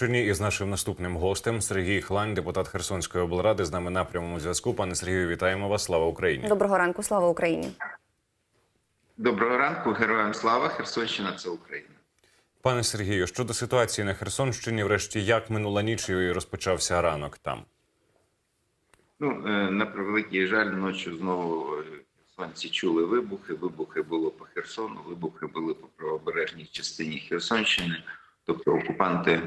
Чині із нашим наступним гостем Сергій Хлань, депутат Херсонської облради, з нами на прямому зв'язку. Пане Сергію, вітаємо вас. Слава Україні! Доброго ранку, слава Україні. Доброго ранку, героям слава! Херсонщина це Україна. Пане Сергію, щодо ситуації на Херсонщині, врешті, як минула ніч і розпочався ранок там? Ну е, на превеликий жаль, ночі знову е, херсонці чули вибухи. Вибухи було по Херсону, вибухи були по правобережній частині Херсонщини. Тобто окупанти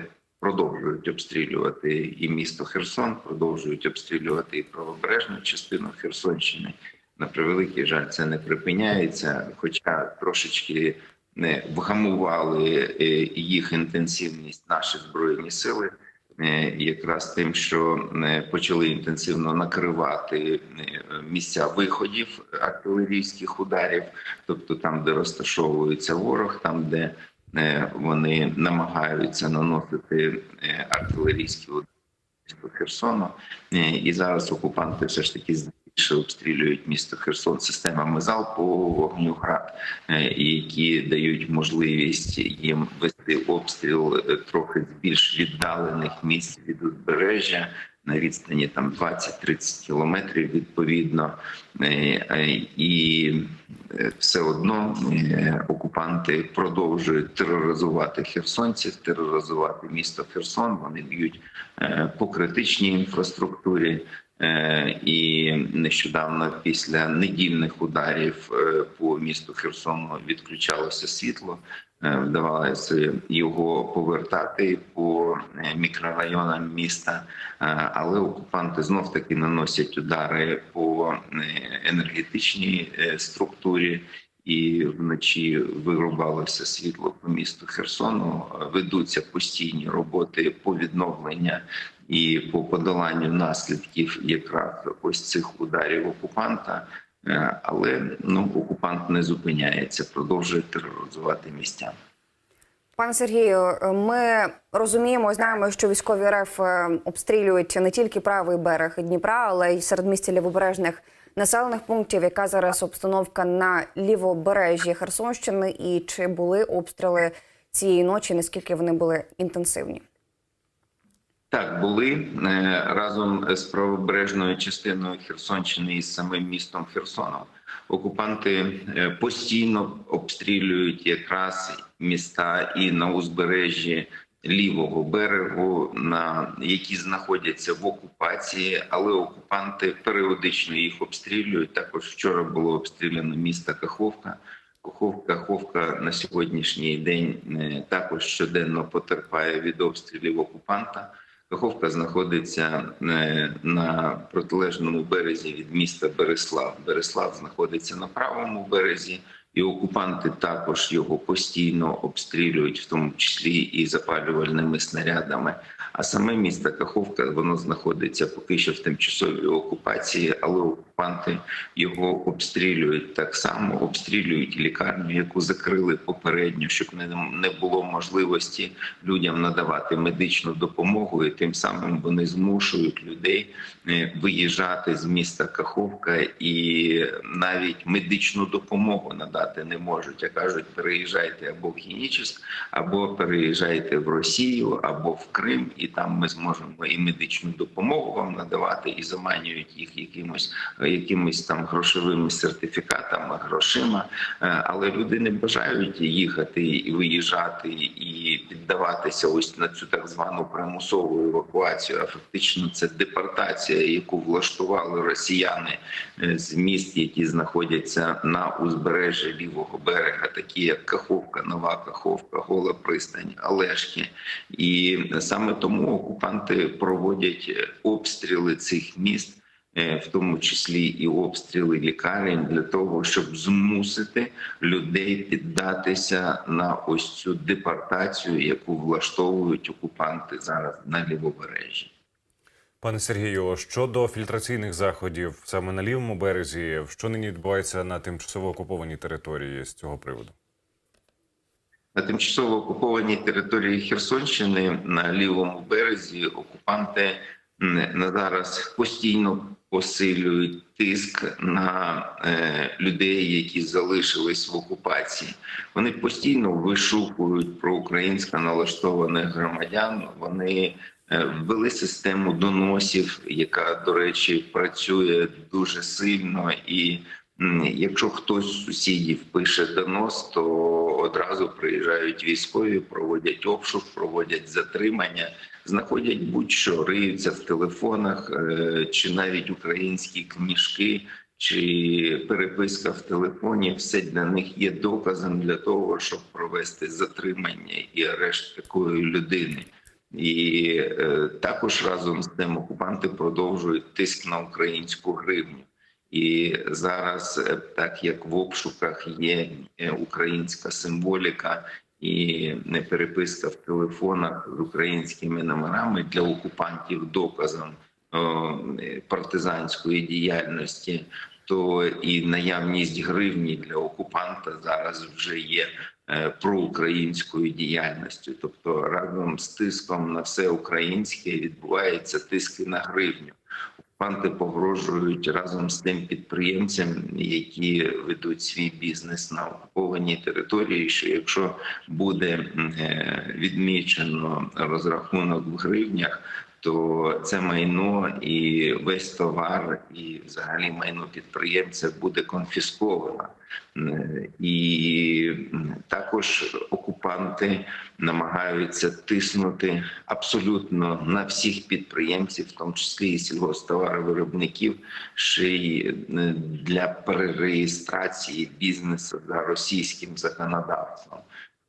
продовжують обстрілювати і місто Херсон, продовжують обстрілювати і правобережну частину Херсонщини. На превеликий жаль, це не припиняється, хоча трошечки не вгамували е, їх інтенсивність наші збройні сили. е, Якраз тим, що е, почали інтенсивно накривати місця виходів артилерійських ударів, тобто там, де розташовується ворог, там де вони намагаються наносити е, артилерійські місто Херсону. Е, І зараз окупанти все ж таки більше обстрілюють місто Херсон системами залпового вогню град, е, які дають можливість їм вести обстріл е, трохи з більш віддалених місць від узбережжя. На відстані там 20-30 кілометрів відповідно, Е, е, і е, все одно окупанти продовжують тероризувати херсонців, тероризувати місто Херсон. Вони б'ють по критичній інфраструктурі. І нещодавно після недільних ударів по місту Херсону відключалося світло. Е, Вдавалося його повертати по е, мікрорайонам міста, Е, але окупанти знов таки наносять удари по енергетичній структурі. І вночі вирубалося світло по місту Херсону. Ведуться постійні роботи по відновленню і по подоланню наслідків якраз ось цих ударів окупанта. Е, Але ну окупант не зупиняється, продовжує тероризувати містян. Пане Сергію, ми розуміємо, знаємо, що військові РФ е, обстрілюють не тільки правий берег Дніпра, але й серед місця лівобережних населених пунктів. Яка зараз обстановка на лівобережжі Херсонщини, і чи були обстріли цієї ночі? Наскільки вони були інтенсивні? Так, були е, разом з правобережною частиною Херсонщини і з самим містом Херсоном. Окупанти е, постійно обстрілюють якраз міста і на узбережжі лівого берегу, на які знаходяться в окупації, але окупанти періодично їх обстрілюють. Також вчора було обстріляно місто Каховка. Каховка Каховка на сьогоднішній день е, також щоденно потерпає від обстрілів окупанта. Каховка знаходиться е, на протилежному березі від міста Береслав. Береслав знаходиться на правому березі, і окупанти також його постійно обстрілюють, в тому числі і запалювальними снарядами. А саме місто Каховка воно знаходиться поки що в тимчасовій окупації, але окупанти його обстрілюють так само, обстрілюють лікарню, яку закрили попередньо, щоб не було можливості людям надавати медичну допомогу, і тим самим вони змушують людей е, виїжджати з міста Каховка і навіть медичну допомогу надати не можуть. А кажуть, переїжджайте або в Генічеськ, або переїжджайте в Росію, або в Крим, і там ми зможемо і медичну допомогу вам надавати, і заманюють їх якимось якимись там грошовими сертифікатами, грошима. Е, Але люди не бажають їхати і виїжджати і піддаватися ось на цю так звану примусову евакуацію. А фактично це депортація, яку влаштували росіяни е, з міст, які знаходяться на узбережжі лівого берега, такі як Каховка, Нова Каховка, Гола Пристань, Олешки. І саме тому окупанти проводять обстріли цих міст. Е, В тому числі і обстріли лікарень для того, щоб змусити людей піддатися на ось цю депортацію, яку влаштовують окупанти зараз на лівобережжі. Пане Сергію, щодо фільтраційних заходів саме на лівому березі, що нині відбувається на тимчасово окупованій території з цього приводу? На тимчасово окупованій території Херсонщини на лівому березі окупанти на зараз постійно посилюють тиск на е, людей, які залишились в окупації. Вони постійно вишукують проукраїнсько налаштованих громадян. Вони е, ввели систему доносів, яка, до речі, працює дуже сильно. І якщо хтось з сусідів пише донос, то одразу приїжджають військові, проводять обшук, проводять затримання, знаходять будь-що, риються в телефонах, е, чи навіть українські книжки. Чи переписка в телефоні, все для них є доказом для того, щоб провести затримання і арешт такої людини. І е, також разом з тим окупанти продовжують тиск на українську гривню. І зараз, е, так як в обшуках є е, українська символіка і не переписка в телефонах з українськими номерами для окупантів доказом е, партизанської діяльності, то і наявність гривні для окупанта зараз вже є е, проукраїнською діяльністю. Тобто разом з тиском на все українське відбувається тиск на гривню. Окупанти погрожують разом з тим підприємцям, які ведуть свій бізнес на окупованій території. Що якщо буде е, відмічено розрахунок в гривнях, то це майно і весь товар, і взагалі майно підприємця буде конфісковано. Е, І також окупанти намагаються тиснути абсолютно на всіх підприємців, в тому числі і сільгосптоваровиробників, ще й е, для перереєстрації бізнесу за російським законодавством.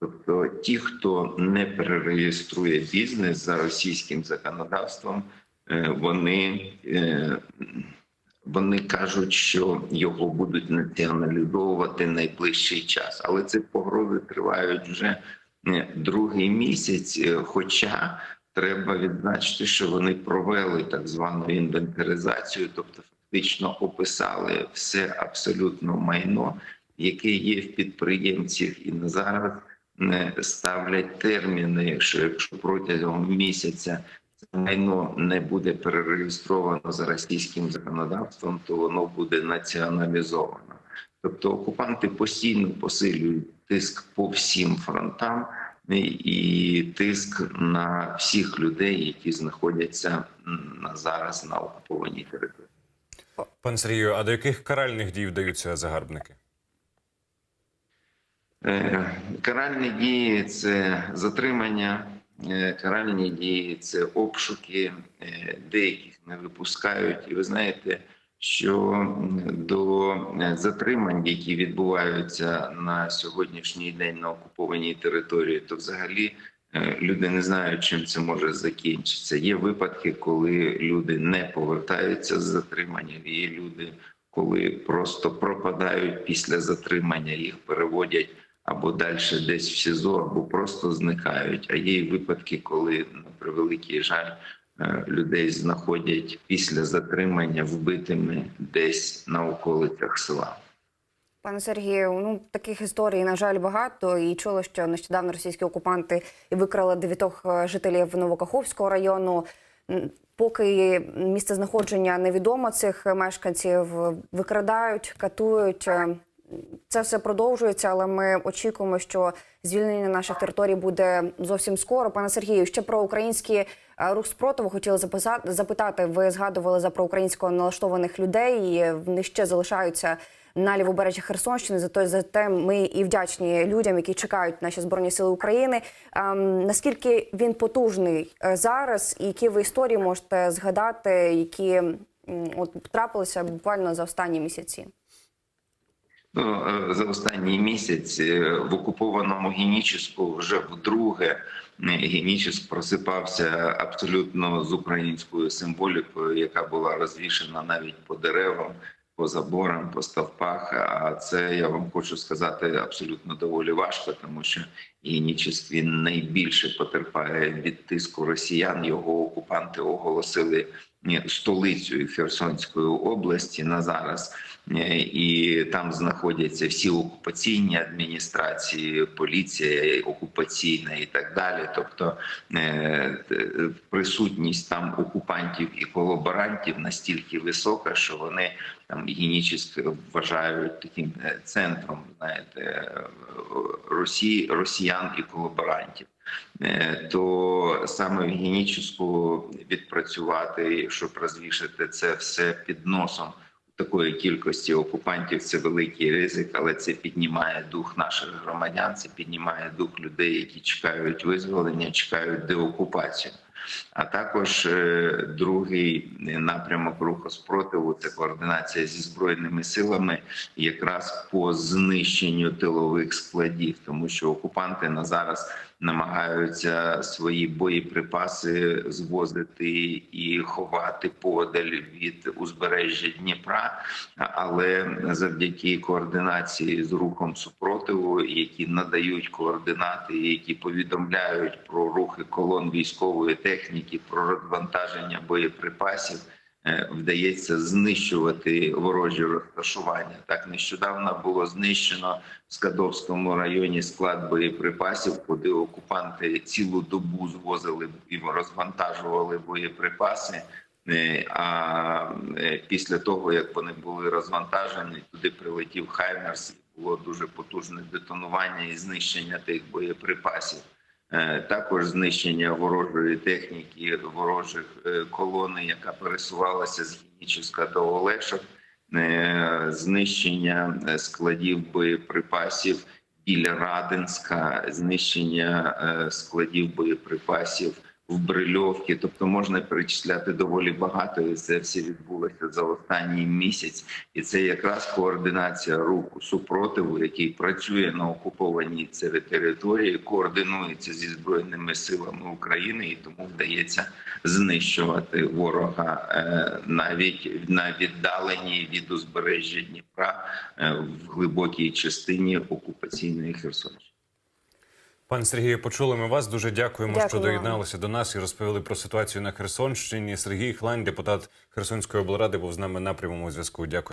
Тобто, ті, хто не перереєструє бізнес за російським законодавством, е, вони, е, вони кажуть, що його будуть націоналізовувати найближчий час. Але ці погрози тривають вже е, другий місяць. е, Хоча треба відзначити, що вони провели так звану інвентаризацію, тобто фактично описали все абсолютно майно, яке є в підприємців, і на зараз не ставлять терміни, якщо якщо протягом місяця майно не буде перереєстровано за російським законодавством, то воно буде націоналізовано. Тобто окупанти постійно посилюють тиск по всім фронтам і- тиск на всіх людей, які знаходяться на зараз на окупованій території. Пане Сергію, а до яких каральних дій вдаються загарбники? Е, Каральні дії це затримання, каральні дії це обшуки, е, деяких не випускають. І ви знаєте, що до е, затримань, які відбуваються на сьогоднішній день на окупованій території, то взагалі е, люди не знають, чим це може закінчитися. Є випадки, коли люди не повертаються з затримання, є люди, коли просто пропадають після затримання, їх переводять або далі десь в СІЗО, або просто зникають. А є й випадки, коли на превеликий жаль е, людей знаходять після затримання вбитими десь на околицях села. Пане Сергію, ну таких історій на жаль багато. І чули, що нещодавно російські окупанти викрали дев'ятох е, жителів Новокаховського району. Поки місце знаходження невідомо цих мешканців, викрадають, катують. Це все продовжується, але ми очікуємо, що звільнення наших територій буде зовсім скоро. Пане Сергію, ще про український е, рух спротиву хотіли запитати. Ви згадували за проукраїнсько налаштованих людей. і Вони ще залишаються на лівобережжі Херсонщини. Зато за те ми і вдячні людям, які чекають наші збройні сили України. Ем, наскільки він потужний е, зараз, і які ви історії можете згадати, які от трапилися буквально за останні місяці? Ну, е, за останній місяць е, в окупованому Генічеську вже вдруге е, Генічеськ просипався абсолютно з українською символікою, яка була розвішена навіть по деревам, по заборам, по стовпах. А це я вам хочу сказати абсолютно доволі важко, тому що Генічеськ він найбільше потерпає від тиску росіян. Його окупанти оголосили столицею Херсонської області на зараз. Е, і там знаходяться всі окупаційні адміністрації, поліція окупаційна і так далі. Тобто е, присутність там окупантів і колаборантів настільки висока, що вони там генічно вважають таким е, центром, знаєте, е, Росії, росіян і колаборантів. Е, То саме в генічну відпрацювати, щоб розвішати це все під носом такої кількості окупантів це великий ризик, але це піднімає дух наших громадян, це піднімає дух людей, які чекають визволення, чекають деокупацію. А також е, другий напрямок руху спротиву це координація зі збройними силами, якраз по знищенню тилових складів, тому що окупанти на зараз намагаються свої боєприпаси звозити і ховати подаль від узбережжя Дніпра, але завдяки координації з рухом супротиву, які надають координати, які повідомляють про рухи колон військової техніки, про розвантаження боєприпасів. Е, Вдається знищувати ворожі розташування. Так нещодавно було знищено в Скадовському районі склад боєприпасів, куди окупанти цілу добу звозили і розвантажували боєприпаси. Е, А е, після того, як вони були розвантажені, туди прилетів Хаймерс. Було дуже потужне детонування і знищення тих боєприпасів. Е, Також знищення ворожої техніки, ворожих е, колони, яка пересувалася з Геніческа до Олешок, е, знищення складів боєприпасів біля Радинська, знищення складів боєприпасів в Брильовці. Тобто можна перечисляти доволі багато, і це все відбулося за останній місяць. І це якраз координація руху супротиву, який працює на окупованій території, координується зі збройними силами України, і тому вдається знищувати ворога е, навіть на віддаленій від узбережжя Дніпра е, в глибокій частині окупаційної Херсонщини. Пане Сергію, почули ми вас. Дуже дякуємо, Дякую що доєдналися до нас і розповіли про ситуацію на Херсонщині. Сергій Хлань, депутат Херсонської облради, був з нами на прямому зв'язку. Дякую.